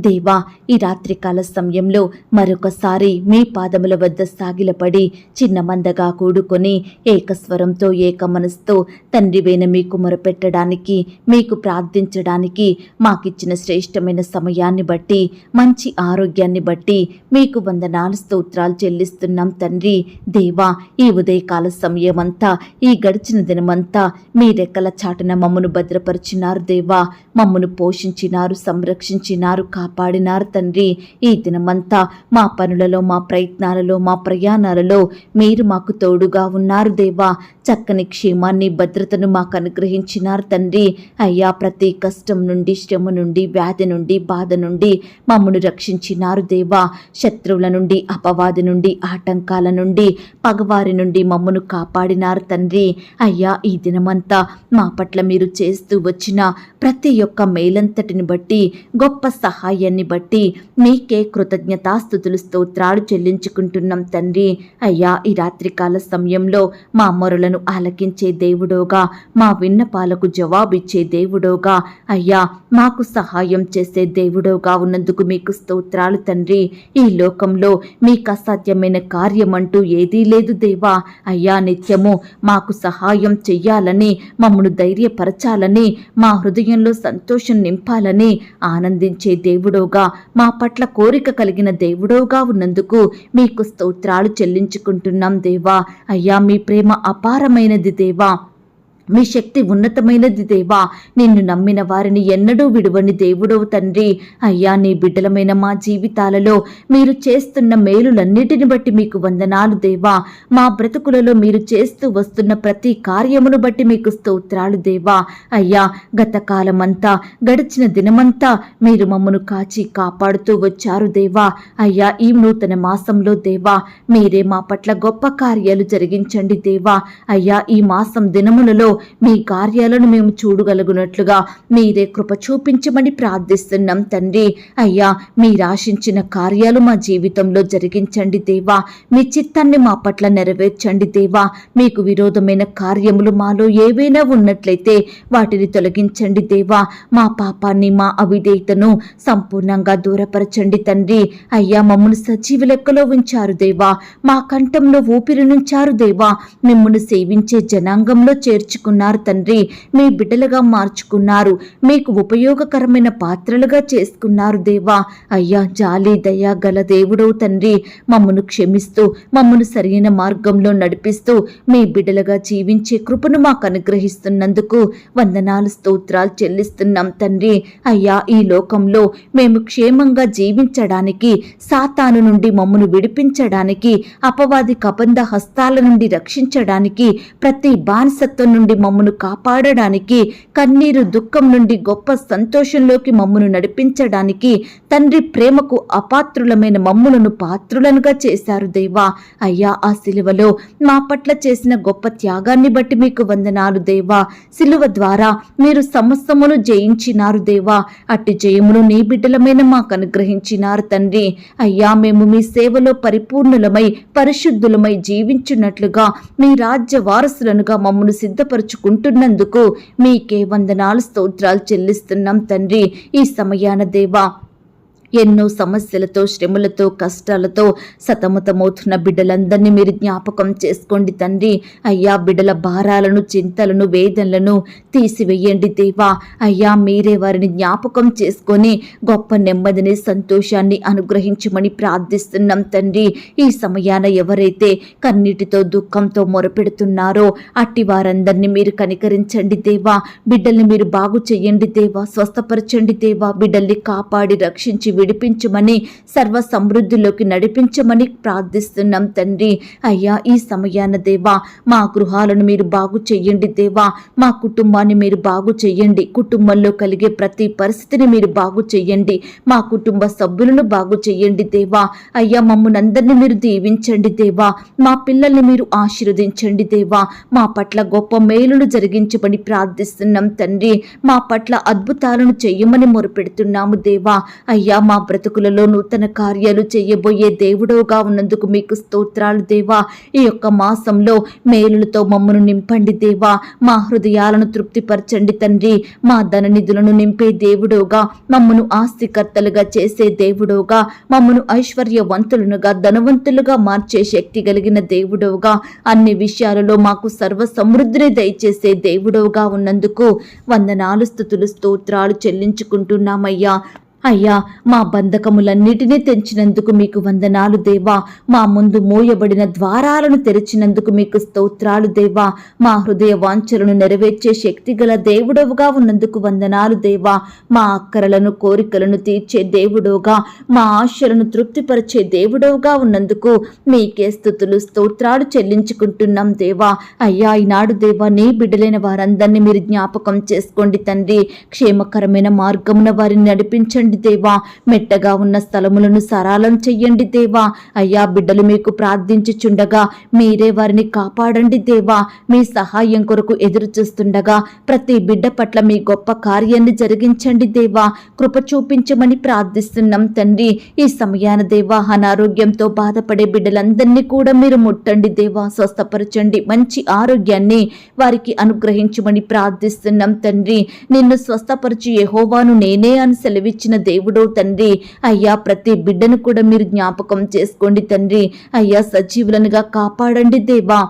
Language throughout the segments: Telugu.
దేవా ఈ రాత్రికాల సమయంలో మరొకసారి మీ పాదముల వద్ద సాగిలపడి చిన్న మందగా కూడుకొని ఏకస్వరంతో ఏక మనసుతో తండ్రివైన మీకు మొరపెట్టడానికి మీకు ప్రార్థించడానికి మాకిచ్చిన శ్రేష్టమైన సమయాన్ని బట్టి మంచి ఆరోగ్యాన్ని బట్టి మీకు వందనాలు స్తోత్రాలు చెల్లిస్తున్నాం తండ్రి. దేవా ఈ ఉదయకాల సమయమంతా ఈ గడిచిన దినమంతా మీ రెక్కల చాటున మమ్మను భద్రపరిచినారు దేవా. మమ్మను పోషించినారు సంరక్షించినారు కాపాడినారు తండ్రి. ఈ దినమంతా మా పనులలో మా ప్రయత్నాలలో మా ప్రయాణాలలో మీరు మాకు తోడుగా ఉన్నారు దేవా. చక్కని క్షేమాన్ని భద్రతను మాకు అనుగ్రహించినారు తండ్రి. అయ్యా ప్రతి కష్టం నుండి శ్రమ నుండి వ్యాధి నుండి బాధ నుండి మమ్మను రక్షించినారు దేవా. శత్రువుల నుండి అపవాది నుండి ఆటంకాల నుండి పగవారి నుండి మమ్మను కాపాడినారు తండ్రి. అయ్యా ఈ దినమంతా మా పట్ల మీరు చేస్తూ వచ్చిన ప్రతి ఒక్క మేలంతటిని బట్టి గొప్ప సహాయాన్ని బట్టి మీకే కృతజ్ఞతాస్థుతులు స్తోత్రాలు చెల్లించుకుంటున్నాం తండ్రి. అయ్యా ఈ రాత్రికాల సమయంలో మా మొరలను ఆలకించే దేవుడోగా మా విన్నపాలకు జవాబిచ్చే దేవుడోగా. అయ్యా మాకు సహాయం చేసే దేవుడోగా ఉన్నందుకు మీకు స్తోత్రాలు తండ్రి. ఈ లోకంలో మీకు అసాధ్యమైన కార్యమంటూ ఏదీ లేదు దేవా. అయ్యా నిత్యము మాకు సహాయం చెయ్యాలని మమ్మను ధైర్యపరచాలని మా హృదయంలో సంతోషం నింపాలని ఆనందించే దేవుడోగా మా పట్ల కోరిక కలిగిన దేవుడోగా ఉన్నందుకు మీకు స్తోత్రాలు చెల్లించుకుంటున్నాం దేవా. అయ్యా మీ ప్రేమ అపార అపారమైనది దేవా. మీ శక్తి ఉన్నతమైనది దేవా. నిన్ను నమ్మిన వారిని ఎన్నడూ విడువని దేవుడవు తండ్రి. అయ్యా నీ బిడ్డలమైన మా జీవితాలలో మీరు చేస్తున్న మేలులన్నిటిని బట్టి మీకు వందనాలు దేవా. మా బ్రతుకులలో మీరు చేస్తూ వస్తున్న ప్రతి కార్యమును బట్టి మీకు స్తోత్రాలు దేవా. అయ్యా గత కాలమంతా గడిచిన దినమంతా మీరు మమ్మను కాచి కాపాడుతూ వచ్చారు దేవా. అయ్యా ఈ నూతన మాసంలో దేవా మీరే మా పట్ల గొప్ప కార్యాలు జరిగించండి దేవా. అయ్యా ఈ మాసం దినములలో మీ కార్యాలను మేము చూడగలుగునట్లుగా మీరే కృప చూపించమని ప్రార్థిస్తున్నాం తండ్రి. అయ్యా మీరు ఆశించిన కార్యాలు మా జీవితంలో జరిగించండి దేవా. మీ చిత్తాన్ని మా పట్ల నెరవేర్చండి దేవా. మీకు విరోధమైన కార్యములు మాలో ఏవైనా ఉన్నట్లయితే వాటిని తొలగించండి దేవా. మా పాపాన్ని మా అవిధేయతను సంపూర్ణంగా దూరపరచండి తండ్రి. అయ్యా మమ్మల్ని సజీవ లెక్కలో ఉంచారు దేవా. మా కంఠంలో ఊపిరి నుంచారు దేవా. మిమ్మల్ని సేవించే జనాంగంలో చేర్చుకు చేసుకున్నారు తండ్రి. మీ బిడ్డలుగా మార్చుకున్నారు. మీకు ఉపయోగకరమైన పాత్రలుగా చేసుకున్నారు దేవా. అయ్యా జాలి దయా గల దేవుడవు తండ్రి. మమ్మను క్షమిస్తూ మమ్మను సరైన మార్గంలో నడిపిస్తూ మీ బిడ్డలుగా జీవించే కృపను మాకు అనుగ్రహిస్తున్నందుకు వందనాలు స్తోత్రాలు చెల్లిస్తున్నాం తండ్రి. అయ్యా ఈ లోకంలో మేము క్షేమంగా జీవించడానికి సాతాను నుండి మమ్మను విడిపించడానికి అపవాది కబంధ హస్తాల నుండి రక్షించడానికి ప్రతి బానిసత్వం నుండి మమ్మను కాపాడడానికి కన్నీరు దుఃఖం నుండి గొప్ప సంతోషంలోకి మమ్మను నడిపించడానికి తండ్రి ప్రేమకు అపాత్రులమైన మమ్ములను పాత్రులనుగా చేశారు దేవా. అయ్యా ఆ సిలువలో మా పట్ల చేసిన గొప్ప త్యాగాన్ని బట్టి మీకు వందనాలు దేవా. సిలువ ద్వారా మీరు సమస్తమును జయించినారు దేవా. అట్టి జయమును నీ బిడ్డలమైన మాకు అనుగ్రహించినారు తండ్రి. అయ్యా మేము మీ సేవలో పరిపూర్ణులమై పరిశుద్ధులమై జీవించున్నట్లుగా మీ రాజ్య వారసులనుగా మమ్మను సిద్ధపరచుకుంటున్నందుకు మీకే వందనాలు స్తోత్రాలు చెల్లిస్తున్నాం తండ్రి. ఈ సమయాన దేవా ఎన్నో సమస్యలతో శ్రమలతో కష్టాలతో సతమతమవుతున్న బిడ్డలందరినీ మీరు జ్ఞాపకం చేసుకోండి తండ్రి. అయ్యా బిడ్డల భారాలను చింతలను వేదనలను తీసివేయండి దేవా. అయ్యా మీరే వారిని జ్ఞాపకం చేసుకొని గొప్ప నెమ్మదిని సంతోషాన్ని అనుగ్రహించమని ప్రార్థిస్తున్నాం తండ్రి. ఈ సమయాన ఎవరైతే కన్నీటితో దుఃఖంతో మొరపెడుతున్నారో అట్టి వారందరినీ మీరు కనికరించండి దేవా. బిడ్డల్ని మీరు బాగు చెయ్యండి దేవా. స్వస్థపరచండి దేవా. బిడ్డల్ని కాపాడి రక్షించి విడిపించమని సర్వ సమృద్ధిలోకి నడిపించమని ప్రార్థిస్తున్నాం తండ్రి. అయ్యా ఈ సమయాన దేవా మా గృహాలను మీరు బాగు చెయ్యండి దేవా. మా కుటుంబాన్ని మీరు బాగు చెయ్యండి. కుటుంబంలో కలిగే ప్రతి పరిస్థితిని మీరు బాగు చెయ్యండి. మా కుటుంబ సభ్యులను బాగు చెయ్యండి దేవా. అయ్యా మమ్మల్ని అందరినీ మీరు దీవించండి దేవా. మా పిల్లల్ని మీరు ఆశీర్వదించండి దేవా. మా పట్ల గొప్ప మేలును జరిగించమని ప్రార్థిస్తున్నాం తండ్రి. మా పట్ల అద్భుతాలను చెయ్యమని మొరపెడుతున్నాము దేవా. అయ్యా మా బ్రతుకులలో నూతన కార్యాలు చేయబోయే దేవుడోగా ఉన్నందుకు మీకు స్తోత్రాలు దేవా. ఈ యొక్క మాసంలో మేలులతో మమ్మను నింపండి దేవా. మా హృదయాలను తృప్తిపరచండి తండ్రి. మా ధన నిధులను నింపే దేవుడోగా మమ్మను ఆస్తికర్తలుగా చేసే దేవుడోగా మమ్మను ఐశ్వర్యవంతులనుగా ధనవంతులుగా మార్చే శక్తి కలిగిన దేవుడోగా అన్ని విషయాలలో మాకు సర్వ సమృద్ధిని దయచేసే దేవుడోగా ఉన్నందుకు వందనాలు స్థుతులు స్తోత్రాలు చెల్లించుకుంటున్నామయ్యా. అయ్యా మా బంధకములన్నిటినీ తెంచినందుకు మీకు వందనాలు దేవా. మా ముందు మోయబడిన ద్వారాలను తెరిచినందుకు మీకు స్తోత్రాలు దేవా. మా హృదయ వాంఛలను నెరవేర్చే శక్తి గల దేవుడవుగా ఉన్నందుకు వందనాలు దేవా. మా అక్కరలను కోరికలను తీర్చే దేవుడవుగా మా ఆశలను తృప్తిపరిచే దేవుడవుగా ఉన్నందుకు మీకే స్థుతులు స్తోత్రాలు చెల్లించుకుంటున్నాం దేవా. అయ్యా ఈనాడు దేవా నీ బిడ్డలైన వారందరినీ మీరు జ్ఞాపకం చేసుకోండి తండ్రి. క్షేమకరమైన మార్గమున వారిని నడిపించండి దేవా. మెట్టగా ఉన్న స్థలములను సరాలం చెయ్యండి దేవా. అయ్యా బిడ్డలు మీకు ప్రార్థించుచుండగా మీరే వారిని కాపాడండి దేవా. మీ సహాయం కొరకు ఎదురు చూస్తుండగా ప్రతి బిడ్డ పట్ల మీ గొప్ప కార్యాన్ని జరిగించండి దేవా. కృప చూపించమని ప్రార్థిస్తున్నాం తండ్రి. ఈ సమయాన దేవా అనారోగ్యంతో బాధపడే బిడ్డలందరినీ కూడా మీరు ముట్టండి దేవా. స్వస్థపరచండి. మంచి ఆరోగ్యాన్ని వారికి అనుగ్రహించమని ప్రార్థిస్తున్నాం తండ్రి. నిన్ను స్వస్థపరచు ఎహోవాను నేనే అని సెలవిచ్చిన దేవుడో తండ్రి. అయ్యా ప్రతి బిడ్డను కూడా మీరు జ్ఞాపకం చేసుకోండి తండ్రి. అయ్యా సజీవులనుగా కాపాడండి దేవా.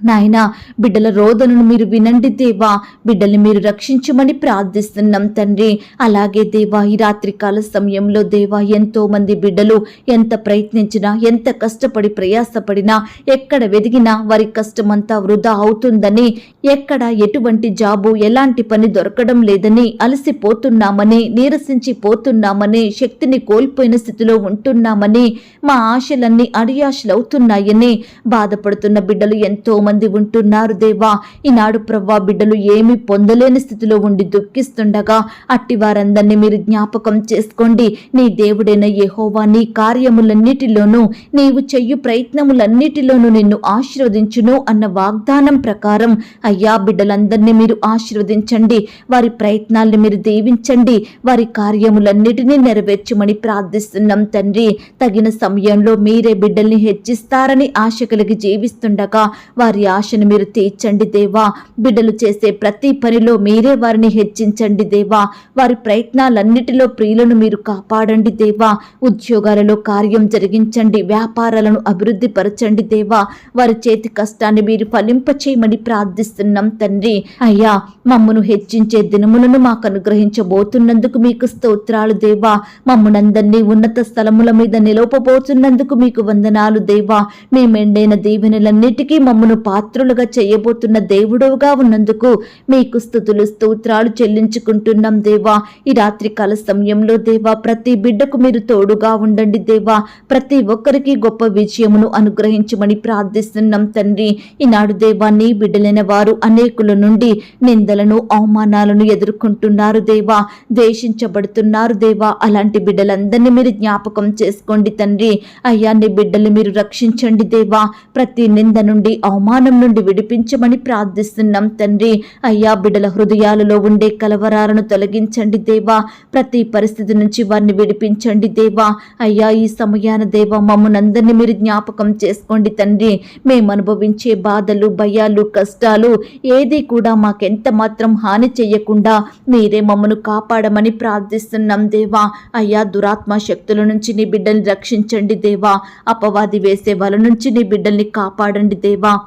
నాయనా బిడ్డల రోదనను మీరు వినండి దేవా. బిడ్డల్ని మీరు రక్షించమని ప్రార్థిస్తున్నాం తండ్రి. అలాగే దేవా ఈ రాత్రికాల సమయంలో దేవా ఎంతో మంది బిడ్డలు ఎంత ప్రయత్నించినా ఎంత కష్టపడి ప్రయాసపడినా ఎక్కడ వెదిగినా వారి కష్టమంతా వృధా అవుతుందని ఎక్కడ ఎటువంటి జాబు ఎలాంటి పని దొరకడం లేదని అలసిపోతున్నామని నీరసించి పోతున్నామని శక్తిని కోల్పోయిన స్థితిలో ఉంటున్నామని మా ఆశలన్నీ అడియాశలవుతున్నాయని బాధపడుతున్న బిడ్డలు ఎంతో మంది ఉంటున్నారు దేవా. ఈనాడు ప్రవ్వా బిడ్డలు ఏమీ పొందలేని స్థితిలో ఉండి దుఃఖిస్తుండగా అట్టి వారందరినీ మీరు జ్ఞాపకం చేసుకోండి. నీ దేవుడైన యహోవా నీ కార్యములన్నిటిలోనూ నీవు చెయ్యు ప్రయత్నములన్నిటిలోనూ నిన్ను ఆశీర్వదించును అన్న వాగ్దానం ప్రకారం అయ్యా బిడ్డలందరినీ మీరు ఆశీర్వదించండి. వారి ప్రయత్నాల్ని మీరు దీవించండి. వారి కార్యములన్నిటినీ నెరవేర్చమని ప్రార్థిస్తున్నాం తండ్రి. తగిన సమయంలో మీరే బిడ్డల్ని హెచ్చిస్తారని ఆశ కలిగి జీవిస్తుండగా వారి ఆశను మీరు తీర్చండి దేవా. బిడ్డలు చేసే ప్రతి పనిలో మీరే వారిని హెచ్చించండి దేవా. వారి ప్రయత్నాలన్నిటిలో ప్రియులను మీరు కాపాడండి దేవా. ఉద్యోగాలలో కార్యం జరిగించండి వ్యాపారాలను అభివృద్ధి పరచండి దేవా. వారి చేతి కష్టాన్ని మీరు ఫలింపచేయమని ప్రార్థిస్తున్నాం తండ్రి. అయ్యా మమ్మను హెచ్చించే దినములను మాకు అనుగ్రహించబోతున్నందుకు మీకు స్తోత్రాలు దేవా. మమ్మనందరినీ ఉన్నత స్థలముల మీద నిలవపోతున్నందుకు మీకు వందనాలు దేవా. మీ మెండైన దీవెనలన్నిటికీ మమ్మను పాత్రులుగా చేయబోతున్న దేవుడుగా ఉన్నందుకు మీకు స్థుతులు స్తోత్రాలు చెల్లించుకుంటున్నాం దేవా. ఈ రాత్రికాల సమయంలో దేవా ప్రతి బిడ్డకు మీరు తోడుగా ఉండండి దేవా. ప్రతి ఒక్కరికి గొప్ప విజయమును అనుగ్రహించమని ప్రార్థిస్తున్నాం తండ్రి. ఈనాడు దేవా నీ బిడ్డలైన వారు అనేకుల నుండి నిందలను అవమానాలను ఎదుర్కొంటున్నారు దేవా. ద్వేషించబడుతున్నారు దేవా. అలాంటి బిడ్డలందరినీ మీరు జ్ఞాపకం చేసుకోండి తండ్రి. అయ్యా నీ బిడ్డలు మీరు రక్షించండి దేవా. ప్రతి నింద నుండి అవమానం నుండి విడిపించమని ప్రార్థిస్తున్నాం తండ్రి. అయ్యా బిడ్డల హృదయాలలో ఉండే కలవరాలను తొలగించండి దేవా. ప్రతి పరిస్థితి నుంచి వారిని విడిపించండి దేవా. అయ్యా ఈ సమయాన దేవా మమ్మల్ని మీరు జ్ఞాపకం చేసుకోండి తండ్రి. మేము అనుభవించే బాధలు భయాలు కష్టాలు ఏది కూడా మాకెంత మాత్రం హాని చేయకుండా మీరే మమ్మను కాపాడమని ప్రార్థిస్తున్నాం దేవా. అయ్యా దురాత్మ శక్తుల నుంచి నీ బిడ్డల్ని రక్షించండి దేవా. అపవాది వేసే వల నుంచి నీ బిడ్డల్ని కాపాడండి దేవా.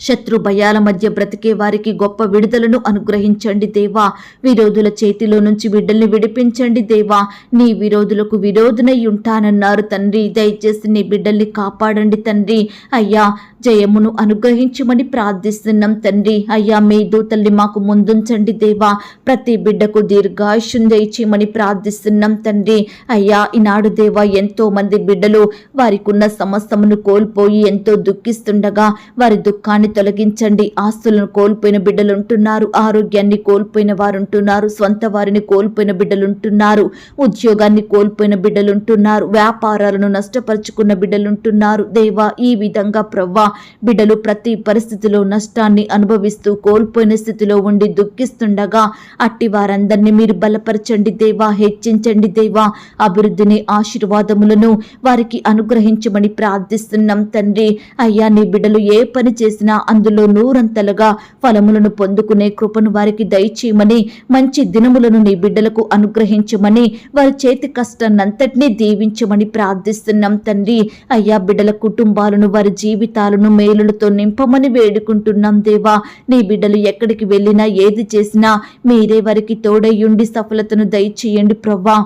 శత్రు భయాల మధ్య బ్రతికే వారికి గొప్ప విడుదలను అనుగ్రహించండి దేవా. విరోధుల చేతిలో నుంచి బిడ్డల్ని విడిపించండి దేవా. నీ విరోధులకు విరోధునై ఉంటానన్నారు తండ్రి. దయచేసి నీ బిడ్డల్ని కాపాడండి తండ్రి. అయ్యా జయమును అనుగ్రహించమని ప్రార్థిస్తున్నాం తండ్రి. అయ్యా మీ దూతల్ని మాకు ముందుంచండి దేవా. ప్రతి బిడ్డకు దీర్ఘాయుషం దయచేయమని ప్రార్థిస్తున్నాం తండ్రి. అయ్యా ఈనాడు దేవా ఎంతో మంది బిడ్డలు వారికి ఉన్న సమస్తమును కోల్పోయి ఎంతో దుఃఖిస్తుండగా వారి దుఃఖాన్ని తొలగించండి. ఆస్తులను కోల్పోయిన బిడ్డలుంటున్నారు. ఆరోగ్యాన్ని కోల్పోయిన వారు సొంత వారిని కోల్పోయిన బిడ్డలుంటున్నారు. ఉద్యోగాన్ని కోల్పోయిన బిడ్డలుంటున్నారు. వ్యాపారాలను నష్టపరుచుకున్న బిడ్డలుంటున్నారు. దేవా ఈ విధంగా ప్రవ్వా బిడ్డలు ప్రతి పరిస్థితిలో నష్టాన్ని అనుభవిస్తూ కోల్పోయిన స్థితిలో ఉండి దుఃఖిస్తుండగా అట్టి వారందరినీ మీరు బలపరచండి దేవా హెచ్చించండి దేవా. అభివృద్ధిని ఆశీర్వాదములను వారికి అనుగ్రహించమని ప్రార్థిస్తున్నాం తండ్రి. అయ్యా నీ బిడ్డలు ఏ పని చేసినా అందులో నూరంతలుగా ఫలములను పొందుకునే కృపను వారికి దయచేయమని మంచి దినములను నీ బిడ్డలకు అనుగ్రహించమని వారి చేతి కష్టాన్నంతటినీ దీవించమని ప్రార్థిస్తున్నాం తండ్రి. అయ్యా బిడ్డల కుటుంబాలను వారి జీవితాలను మేలులతో నింపమని వేడుకుంటున్నాం దేవా. నీ బిడ్డలు ఎక్కడికి వెళ్ళినా ఏది చేసినా మీరే వారికి తోడయ్యుండి సఫలతను దయచేయండి ప్రవ్వా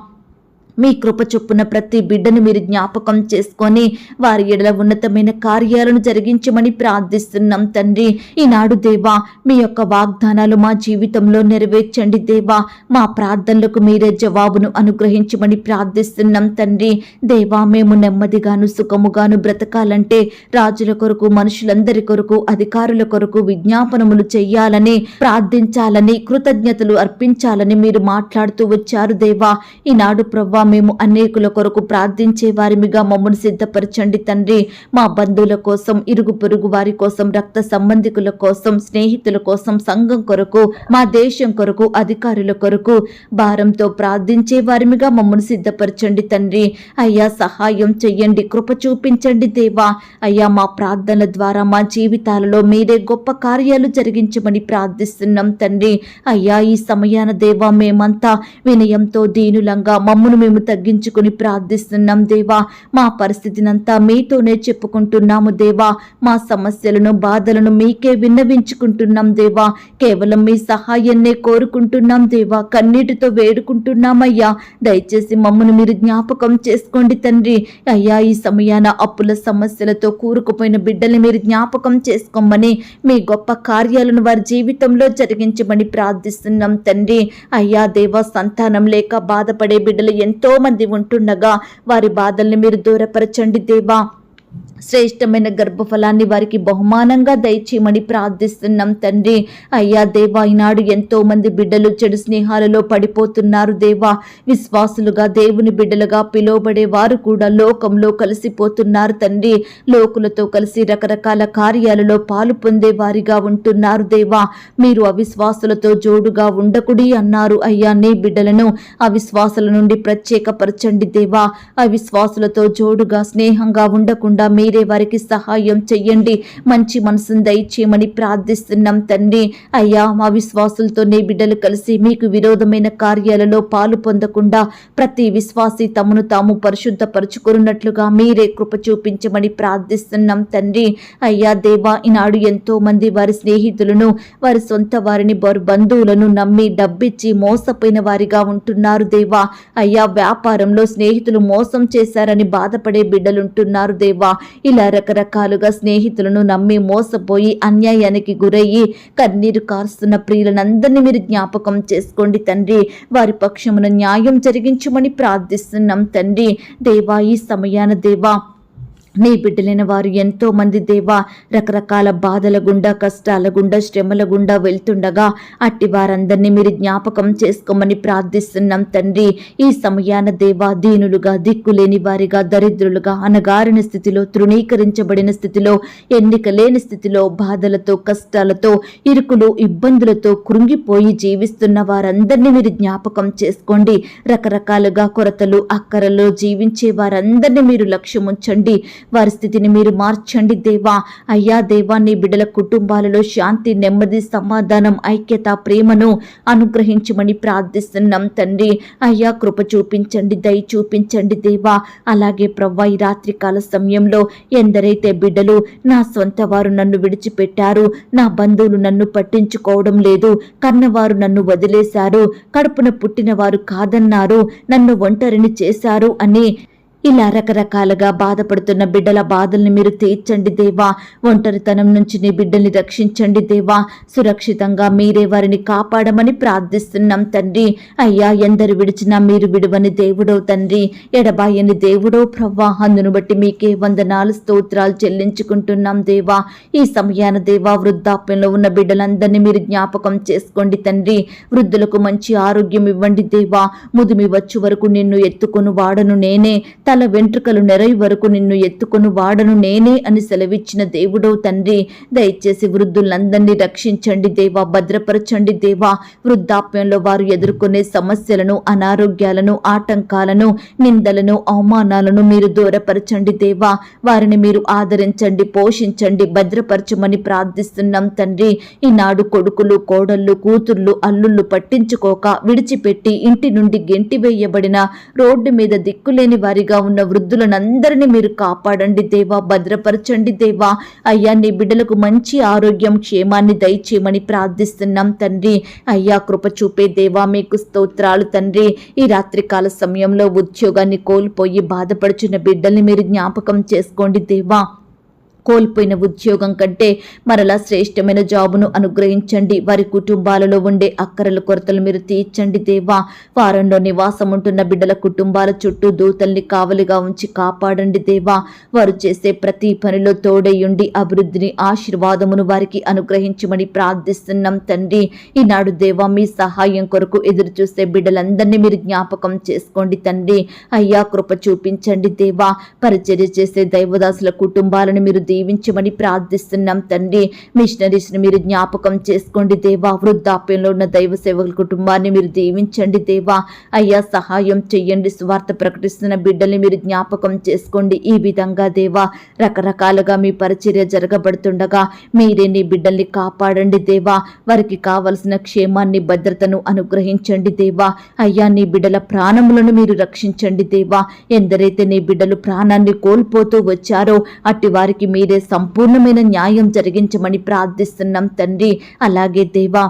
మీ కృప చొప్పున ప్రతి బిడ్డను మీరు జ్ఞాపకం చేసుకొని వారి ఎడల ఉన్నతమైన కార్యాలను జరిగించమని ప్రార్థిస్తున్నాం తండ్రి. ఈనాడు దేవా మీ యొక్క వాగ్దానాలు మా జీవితంలో నెరవేర్చండి దేవా. మా ప్రార్థనలకు మీరే జవాబును అనుగ్రహించమని ప్రార్థిస్తున్నాం తండ్రి. దేవా మేము నెమ్మదిగాను సుఖముగాను బ్రతకాలంటే రాజుల కొరకు మనుషులందరి కొరకు అధికారుల కొరకు విజ్ఞాపనములు చెయ్యాలని ప్రార్థించాలని కృతజ్ఞతలు అర్పించాలని మీరు మాట్లాడుతూ వచ్చారు దేవా. ఈనాడు ప్రవ్వా మేము అనేకుల కొరకు ప్రార్థించే వారిమిగా మమ్మల్ని సిద్ధపరచండి తండ్రి. మా బంధువుల కోసం ఇరుగు పొరుగు వారి కోసం రక్త సంబంధికుల కోసం స్నేహితుల కోసం సంఘం కొరకు మా దేశం కొరకు అధికారుల కొరకు భారంతో ప్రార్థించే వారిమిగా మమ్మల్ని సిద్ధపరచండి తండ్రి. అయ్యా సహాయం చెయ్యండి కృప చూపించండి దేవా. అయ్యా మా ప్రార్థనల ద్వారా మా జీవితాలలో మీరే గొప్ప కార్యాలు జరిగించమని ప్రార్థిస్తున్నాం తండ్రి. అయ్యా ఈ సమయాన దేవా మేమంతా వినయంతో దీనులంగా మమ్మను మేము తగ్గించుకుని ప్రార్థిస్తున్నాం దేవా. మా పరిస్థితినంతా మీతోనే చెప్పుకుంటున్నాము దేవా. మా సమస్యలను బాధలను మీకే విన్నవించుకుంటున్నాం దేవా. కేవలం మీ సహాయాన్నే కోరుకుంటున్నాం దేవా. కన్నీటితో వేడుకుంటున్నామయ్యా. దయచేసి మమ్మను మీరు జ్ఞాపకం చేసుకోండి తండ్రి. అయ్యా ఈ సమయాన అప్పుల సమస్యలతో కూరుకుపోయిన బిడ్డల్ని మీరు జ్ఞాపకం చేసుకోమని మీ గొప్ప కార్యాలను వారి జీవితంలో జరిగించమని ప్రార్థిస్తున్నాం తండ్రి. అయ్యా దేవా సంతానం లేక బాధపడే బిడ్డలు ఎంత మంది ఉంటుండగా వారి బాధల్ని మీరు దూరపరచండి దేవా. శ్రేష్టమైన గర్భఫలాన్ని వారికి బహుమానంగా దయచేయమని ప్రార్థిస్తున్నాం తండ్రి. అయ్యా దేవా ఈనాడు ఎంతో మంది బిడ్డలు చెడు స్నేహాలలో పడిపోతున్నారు దేవా. విశ్వాసులుగా దేవుని బిడ్డలుగా పిలువబడే వారు కూడా లోకంలో కలిసిపోతున్నారు తండ్రి. లోకులతో కలిసి రకరకాల కార్యాలలో పాలు పొందే వారిగా ఉంటున్నారు దేవా. మీరు అవిశ్వాసులతో జోడుగా ఉండకుడి అన్నారు. అయ్యా నీ బిడ్డలను అవిశ్వాసుల నుండి ప్రత్యేకపరచండి దేవా. అవిశ్వాసులతో జోడుగా స్నేహంగా ఉండకుండా మీరే వారికి సహాయం చెయ్యండి. మంచి మనసును దయచేయమని ప్రార్థిస్తున్నాం తండ్రి. అయ్యా మా విశ్వాసులతో నీ బిడ్డలు కలిసి మీకు విరోధమైన కార్యాలలో పాలు పొందకుండా ప్రతి విశ్వాసి తమను తాము పరిశుద్ధపరుచుకున్నట్లుగా మీరే కృప చూపించమని ప్రార్థిస్తున్నాం తండ్రి. అయ్యా దేవా ఈనాడు ఎంతో మంది వారి స్నేహితులను వారి సొంత వారిని వారి బంధువులను నమ్మి డబ్బిచ్చి మోసపోయిన వారిగా ఉంటున్నారు దేవా. అయ్యా వ్యాపారంలో స్నేహితులు మోసం చేశారని బాధపడే బిడ్డలుంటున్నారు దేవా. ఇలా రకరకాలుగా స్నేహితులను నమ్మి మోసపోయి అన్యాయానికి గురయ్యి కన్నీరు కారుస్తున్న ప్రియులనందరినీ మీరు జ్ఞాపకం చేసుకోండి తండ్రి. వారి పక్షమున న్యాయం జరిగించమని ప్రార్థిస్తున్నాం తండ్రి. దేవా ఈ సమయాన దేవా నీ బిడ్డలైన వారు ఎంతో మంది దేవా రకరకాల బాధల గుండా కష్టాల గుండా శ్రమల గుండా వెళ్తుండగా అట్టి వారందరినీ మీరు జ్ఞాపకం చేసుకోమని ప్రార్థిస్తున్నాం తండ్రి. ఈ సమయాన దేవా దీనులుగా దిక్కులేని వారిగా దరిద్రులుగా అనగారిన స్థితిలో తృణీకరించబడిన స్థితిలో ఎన్నిక లేని స్థితిలో బాధలతో కష్టాలతో ఇరుకులు ఇబ్బందులతో కృంగిపోయి జీవిస్తున్న వారందరినీ మీరు జ్ఞాపకం చేసుకోండి. రకరకాలుగా కొరతలు అక్కరలో జీవించే వారందరినీ మీరు లక్ష్యముంచండి. వారి స్థితిని మీరు మార్చండి దేవా. అయ్యా దేవా నీ బిడ్డల కుటుంబాలలో శాంతి నెమ్మది సమాధానం ఐక్యత ప్రేమను అనుగ్రహించమని ప్రార్థిస్తున్నాం తండ్రి. అయ్యా కృప చూపించండి దయ చూపించండి దేవా. అలాగే ప్రవ్వా ఈ రాత్రికాల సమయంలో ఎందరైతే బిడ్డలు నా సొంత వారు నన్ను విడిచిపెట్టారు నా బంధువులు నన్ను పట్టించుకోవడం లేదు కన్నవారు నన్ను వదిలేశారు కడుపున పుట్టిన వారు కాదన్నారు నన్ను ఒంటరిని చేశారు అని ఇలా రకరకాలుగా బాధపడుతున్న బిడ్డల బాధల్ని మీరు తీర్చండి దేవా. ఒంటరితనం నుంచి నీ బిడ్డల్ని రక్షించండి దేవా. సురక్షితంగా మీరే వారిని కాపాడమని ప్రార్థిస్తున్నాం తండ్రి. అయ్యా ఎందరు విడిచినా మీరు విడువని దేవుడో తండ్రి. ఎడబాయని దేవుడో ప్రవ్వా. అందును బట్టి మీకే వందనాలు స్తోత్రాలు చెల్లించుకుంటున్నాం దేవా. ఈ సమయాన దేవా వృద్ధాప్యంలో ఉన్న బిడ్డలందరినీ మీరు జ్ఞాపకం చేసుకోండి తండ్రి. వృద్ధులకు మంచి ఆరోగ్యం ఇవ్వండి దేవా. ముదిమి వచ్చు వరకు నిన్ను ఎత్తుకొని వాడను నేనే. తల వెంట్రుకలు నెరయి వరకు నిన్ను ఎత్తుకొని వాడను నేనే అని సెలవిచ్చిన దేవుడో తండ్రి. దయచేసి వృద్ధులందరినీ రక్షించండి దేవా భద్రపరచండి దేవా. వృద్ధాప్యంలో వారు ఎదుర్కొనే సమస్యలను అనారోగ్యాలను ఆటంకాలను నిందలను అవమానాలను మీరు దూరపరచండి దేవా. వారిని మీరు ఆదరించండి పోషించండి భద్రపరచమని ప్రార్థిస్తున్నాం తండ్రి. ఈనాడు కొడుకులు కోడళ్ళు కూతుర్లు అల్లుళ్ళు పట్టించుకోక విడిచిపెట్టి ఇంటి నుండి గెంటి వేయబడిన రోడ్డు మీద దిక్కులేని వారిగా ఉన్న వృద్ధులనందరినీ మీరు కాపాడండి దేవా భద్రపరచండి దేవా. అయ్యా నీ బిడ్డలకు మంచి ఆరోగ్యం క్షేమాన్ని దయచేయమని ప్రార్థిస్తున్నాం తండ్రి. అయ్యా కృప చూపే దేవా మీకు స్తోత్రాలు తండ్రి. ఈ రాత్రికాల సమయంలో ఉద్యోగాన్ని కోల్పోయి బాధపడుచున్న బిడ్డల్ని మీరు జ్ఞాపకం చేసుకోండి దేవా. కోల్పోయిన ఉద్యోగం కంటే మరలా శ్రేష్టమైన జాబును అనుగ్రహించండి. వారి కుటుంబాలలో ఉండే అక్కరల కొరతలు మీరు తీర్చండి దేవా. వారంలో నివాసం ఉంటున్న బిడ్డల కుటుంబాల చుట్టూ దూతల్ని కావలిగా ఉంచి కాపాడండి దేవా. వారు చేసే ప్రతి పనిలో తోడయ్యుండి అభివృద్ధిని ఆశీర్వాదమును వారికి అనుగ్రహించమని ప్రార్థిస్తున్నాం తండ్రి. ఈనాడు దేవా మీ సహాయం కొరకు ఎదురు చూసే బిడ్డలందరినీ మీరు జ్ఞాపకం చేసుకోండి తండ్రి. అయ్యా కృప చూపించండి దేవా. పరిచర్య చేసే దైవదాసుల కుటుంబాలను మీరు దీవించమని ప్రార్థిస్తున్నాం తండ్రి. మిషనరీస్ని మీరు జ్ఞాపకం చేసుకోండి దేవా. వృద్ధాప్యంలో ఉన్న దైవ సేవకుల కుటుంబాన్ని మీరు దీవించండి దేవా. అయ్యా సహాయం చెయ్యండి. స్వార్థ ప్రకటిస్తున్న బిడ్డల్ని మీరు జ్ఞాపకం చేసుకోండి. ఈ విధంగా దేవా రకరకాలుగా మీ పరిచర్య జరగబడుతుండగా మీరే నీ బిడ్డల్ని కాపాడండి దేవా. వారికి కావలసిన క్షేమాన్ని భద్రతను అనుగ్రహించండి దేవా. అయ్యా నీ బిడ్డల ప్రాణములను మీరు రక్షించండి దేవా. ఎందరైతే నీ బిడ్డలు ప్రాణాన్ని కోల్పోతూ వచ్చారో అట్టి వారికి మీ మీరే సంపూర్ణమైన న్యాయం జరిగించమని ప్రార్థిస్తున్నాం తండ్రి. అలాగే దేవా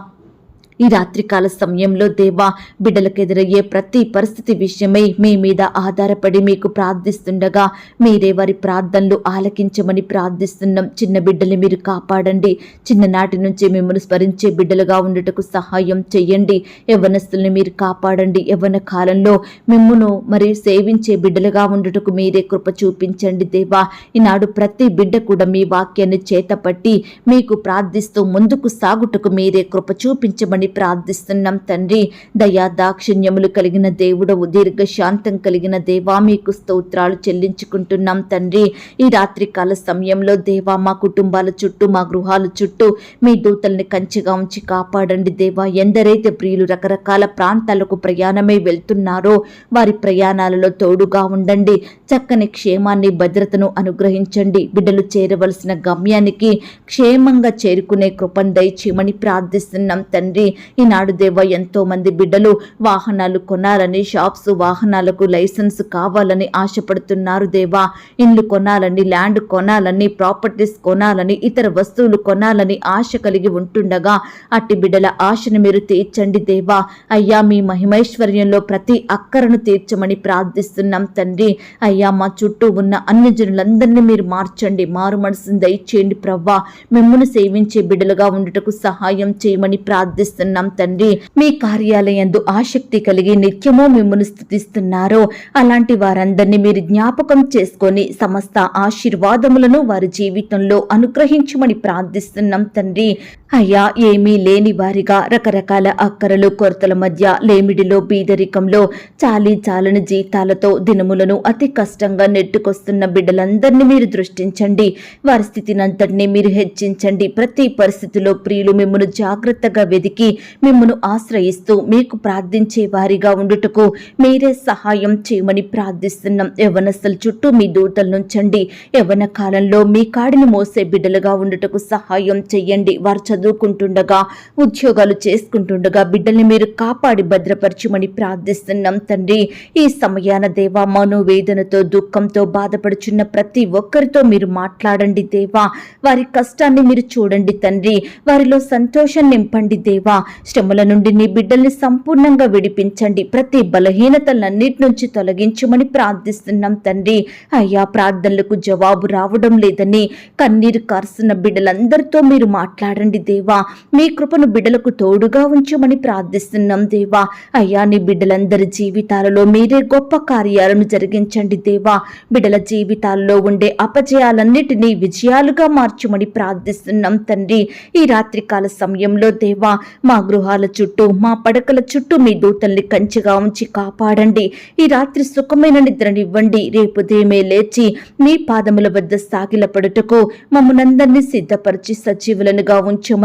ఈ రాత్రికాల సమయంలో దేవా బిడ్డలకు ఎదురయ్యే ప్రతి పరిస్థితి విషయమై మీ మీద ఆధారపడి మీకు ప్రార్థిస్తుండగా మీరే వారి ప్రార్థనలు ఆలకించమని ప్రార్థిస్తున్నాం. చిన్న బిడ్డలు మీరు కాపాడండి. చిన్ననాటి నుంచి మిమ్మల్ని స్మరించే బిడ్డలుగా ఉండటకు సహాయం చేయండి యవ్వనస్తుల్ని మీరు కాపాడండి. యవ్వన కాలంలో మిమ్మును మరి సేవించే బిడ్డలుగా ఉండటకు మీరే కృప చూపించండి దేవా. ఈనాడు ప్రతి బిడ్డ కూడా మీ వాక్యాన్ని చేతపట్టి మీకు ప్రార్థిస్తూ ముందుకు సాగుటకు మీరే కృప చూపించమని ప్రార్థిస్తున్నాం తండ్రి. దయా దాక్షిణ్యములు కలిగిన దేవుడవు దీర్ఘ శాంతం కలిగిన దేవా మీకు స్తోత్రాలు చెల్లించుకుంటున్నాం తండ్రి. ఈ రాత్రి కాల సమయంలో దేవా మా కుటుంబాల చుట్టూ మా గృహాల చుట్టూ మీ దూతల్ని కంచిగా ఉంచి కాపాడండి దేవా. ఎందరైతే ప్రియులు రకరకాల ప్రాంతాలకు ప్రయాణమై వెళ్తున్నారో వారి ప్రయాణాలలో తోడుగా ఉండండి. చక్కని క్షేమాన్ని భద్రతను అనుగ్రహించండి. బిడ్డలు చేరవలసిన గమ్యానికి క్షేమంగా చేరుకునే కృపను దయచేయమని ప్రార్థిస్తున్నాం తండ్రి. ఈనాడు దేవ ఎంతో మంది బిడ్డలు వాహనాలు కొనాలని షాప్స్ వాహనాలకు లైసెన్స్ కావాలని ఆశపడుతున్నారు దేవా. ఇండ్లు కొనాలని ల్యాండ్ కొనాలని ప్రాపర్టీస్ కొనాలని ఇతర వస్తువులు కొనాలని ఆశ కలిగి ఉంటుండగా అట్టి బిడ్డల ఆశను మీరు తీర్చండి దేవా. అయ్యా మీ మహిమైశ్వర్యంలో ప్రతి అక్కరను తీర్చమని ప్రార్థిస్తున్నాం తండ్రి. అయ్యా మా చుట్టూ ఉన్న అన్ని జనులందరినీ మీరు మార్చండి మారు మనసును దయచేయండి ప్రవ్వా. మిమ్మల్ని సేవించే బిడ్డలుగా ఉండటకు సహాయం చేయమని ప్రార్థిస్తున్నాం. తండ్రి. మీ కార్యాలయందు ఆసక్తి కలిగి నిత్యము మిమ్మల్ని స్థుతిస్తున్నారో అలాంటి వారందరినీ మీరు జ్ఞాపకం చేసుకొని సమస్త ఆశీర్వాదములను వారి జీవితంలో అనుగ్రహించమని ప్రార్థిస్తున్నాం తండ్రి. అయ్యా ఏమీ లేని వారిగా రకరకాల అక్కరలు కొరతల మధ్య లేమిడిలో బీదరికంలో చాలీ చాలని జీతాలతో దినములను అతి కష్టంగా నెట్టుకొస్తున్న బిడ్డలందరినీ మీరు దృష్టించండి. వారి స్థితినంతటినీ మీరు హెచ్చించండి. ప్రతి పరిస్థితిలో ప్రియులు మిమ్మను జాగ్రత్తగా వెదికి మిమ్మను ఆశ్రయిస్తూ మీకు ప్రార్థించే వారిగా ఉండుటకు మీరే సహాయం చేయమని ప్రార్థిస్తున్నాం. యవనస్తుల చుట్టూ మీ దూతలు నుంచండి. యవన కాలంలో మీ కాడిని మోసే బిడ్డలుగా ఉండుటకు సహాయం చెయ్యండి. వారు చదువుకుంటుండగా ఉద్యోగాలు చేసుకుంటుండగా బిడ్డల్ని మీరు కాపాడి భద్రపరచమని ప్రార్థిస్తున్నాం తండ్రి. ఈ సమయాన దేవా మనోవేదనతో దుఃఖంతో బాధపడుచున్న ప్రతి ఒక్కరితో మీరు మాట్లాడండి దేవా. వారి కష్టాన్ని మీరు చూడండి తండ్రి. వారిలో సంతోషం నింపండి దేవా. శ్రమల నుండి నీ బిడ్డల్ని సంపూర్ణంగా విడిపించండి. ప్రతి బలహీనతలన్నిటి నుంచి తొలగించమని ప్రార్థిస్తున్నాం తండ్రి. అయ్యా ప్రార్థనలకు జవాబు రావడం లేదని కన్నీరు కారుస్తున్న బిడ్డలందరితో మీరు మాట్లాడండి దేవా మీ కృపను బిడ్డలకు తోడుగా ఉంచమని ప్రార్థిస్తున్నాం దేవా. అయ్యా నీ బిడ్డలందరి జీవితాలలో మీరే గొప్ప కార్యాలను జరిగించండి దేవా. బిడ్డల జీవితాల్లో ఉండే అపజయాలన్నిటినీ విజయాలుగా మార్చమని ప్రార్థిస్తున్నాం తండ్రి. ఈ రాత్రికాల సమయంలో దేవా మా గృహాల చుట్టూ మా పడకల చుట్టూ మీ దూతల్ని కంచిగా ఉంచి కాపాడండి. ఈ రాత్రి సుఖమైన నిద్రనివ్వండి. రేపు ఉదయమే లేచి మీ పాదముల వద్ద సాగిలపడుటకు మమ్మనందరినీ సిద్ధపరిచి సజీవులనుగా ఉంచమని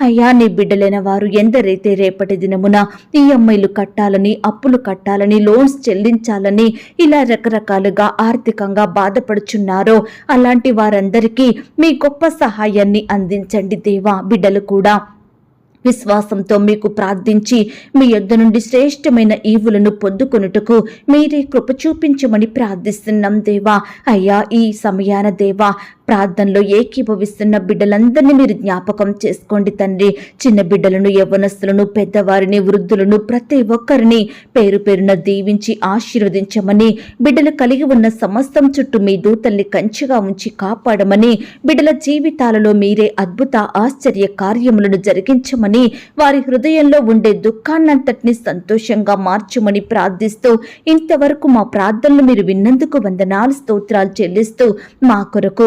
అయ్యా నీ బిడ్డలైన వారు ఎందరైతే రేపటి దినమున ఈఎంఐలు కట్టాలని అప్పులు కట్టాలని లోన్స్ చెల్లించాలని ఇలా రకరకాలుగా ఆర్థికంగా బాధపడుచున్నారో అలాంటి వారందరికీ మీ గొప్ప సహాయాన్ని అందించండి దేవా బిడ్డలు కూడా. విశ్వాసంతో మీకు ప్రార్థించి మీ యొద్ద నుండి శ్రేష్టమైన ఈవులను పొందుకొనుటకు మీరే కృప చూపించమని ప్రార్థిస్తున్నాం దేవా. అయ్యా ఈ సమయాన దేవా ప్రార్థనలో ఏకీభవిస్తున్న బిడ్డలందరినీ మీరు జ్ఞాపకం చేసుకోండి తండ్రి. చిన్న బిడ్డలను యవ్వనస్తులను పెద్దవారిని వృద్ధులను ప్రతి ఒక్కరిని పేరు పేరున దీవించి ఆశీర్వదించమని బిడ్డలు కలిగి ఉన్న సమస్తం చుట్టూ మీ దూతల్ని కంచిగా ఉంచి కాపాడమని బిడ్డల జీవితాలలో మీరే అద్భుత ఆశ్చర్య కార్యములను జరిగించమని వారి హృదయంలో ఉండే దుఃఖాన్నంతటిని సంతోషంగా మార్చమని ప్రార్థిస్తూ ఇంతవరకు మా ప్రార్థనలు మీరు విన్నందుకు వందనాలు స్తోత్రాలు చెల్లిస్తూ మా కొరకు